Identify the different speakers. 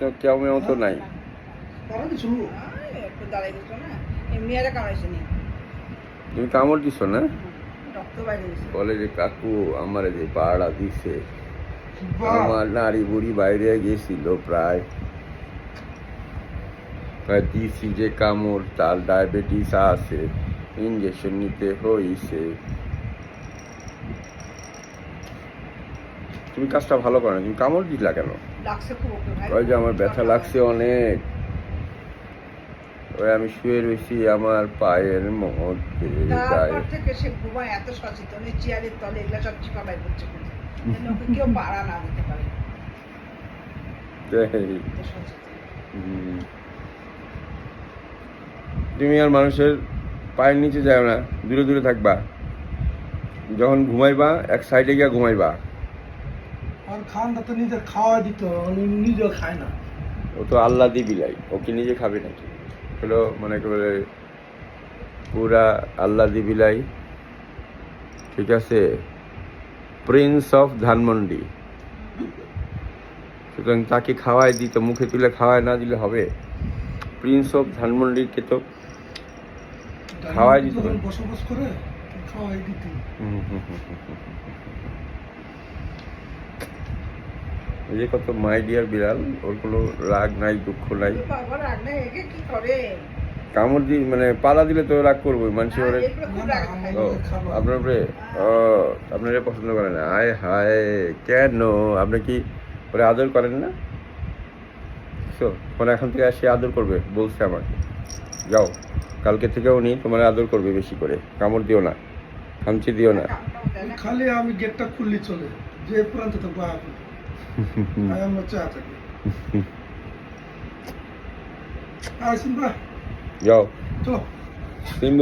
Speaker 1: তো নাই।
Speaker 2: তারা কিছু।
Speaker 3: আয়, একটু দাঁড়াই গেছো না? এমনি আর কামাইছে নি
Speaker 1: তুমি কামড় দিছো না? বলে যে কাকু আমার যে পাড়া দিছে। আমার নারী বুড়ি বাইরে গেছিল প্রায়। প্রায় দিছি যে কামড় তার ডায়াবেটিস আছে ইঞ্জেকশন নিতে হইছে। তুমি কাজটা ভালো করো না তুমি কামড় দিলা কেন?
Speaker 3: লাগছে খুব ওকে ভাই।
Speaker 1: ওই যে আমার ব্যথা লাগছে অনেক। ওই আমি শুয়ে রয়েছি আমার পায়ের মধ্যে
Speaker 3: তারপর থেকে সে ঘুমায় এত সচেতন এই চেয়ারের তলে এগুলা সব চিপা করছে ওকে কেউ পাড়া না দিতে পারে।
Speaker 1: এই,
Speaker 3: এত সচেতন।
Speaker 1: হুম। তুমি আর মানুষের পায়ের নিচে যাও না দূরে দূরে থাকবা। যখন ঘুমাইবা এক সাইডে গিয়া ঘুমাইবা।
Speaker 2: আর খানটা তো নিজের খাওয়া দিত নিজেও খায় না।
Speaker 1: ও তো আল্লাহ দি বিলাই ও কি নিজে খাবে নাকি? হলো মনে করে পুরা আল্লাহ দি বিলাই ঠিক আছে প্রিন্স অফ ধানমন্ডি সুতরাং তাকে খাওয়াই দিত মুখে তুলে খাওয়াই না দিলে হবে। প্রিন্স অফ ধানমন্ডিকে তো খাওয়াই দিত।
Speaker 2: বসবাস করে খাওয়াই দিত
Speaker 1: এই যে কত মাই ডিয়ার বিড়াল ওর কোনো রাগ নাই দুঃখ নাই। কামড় দি মানে পালা দিলে তো রাগ করব মানুষ
Speaker 3: আর
Speaker 1: ওরে আপনার উপরে ও আপনারা পছন্দ করেন না। আয় হায় কেন? আপনি কি ওরে আদর করেন না? তো মানে এখন থেকে আসি আদর করবে বলছে আমাকে। যাও কালকে থেকে উনি তোমার আদর করবে বেশি করে। কামড় দিও না খামচি দিও
Speaker 3: না।
Speaker 2: খালি আমি গেটটা খুললি চলে যে প্রান্ত তো বা আমরা চা থাকি আসুন বা
Speaker 1: যাও
Speaker 2: চলো
Speaker 1: তিন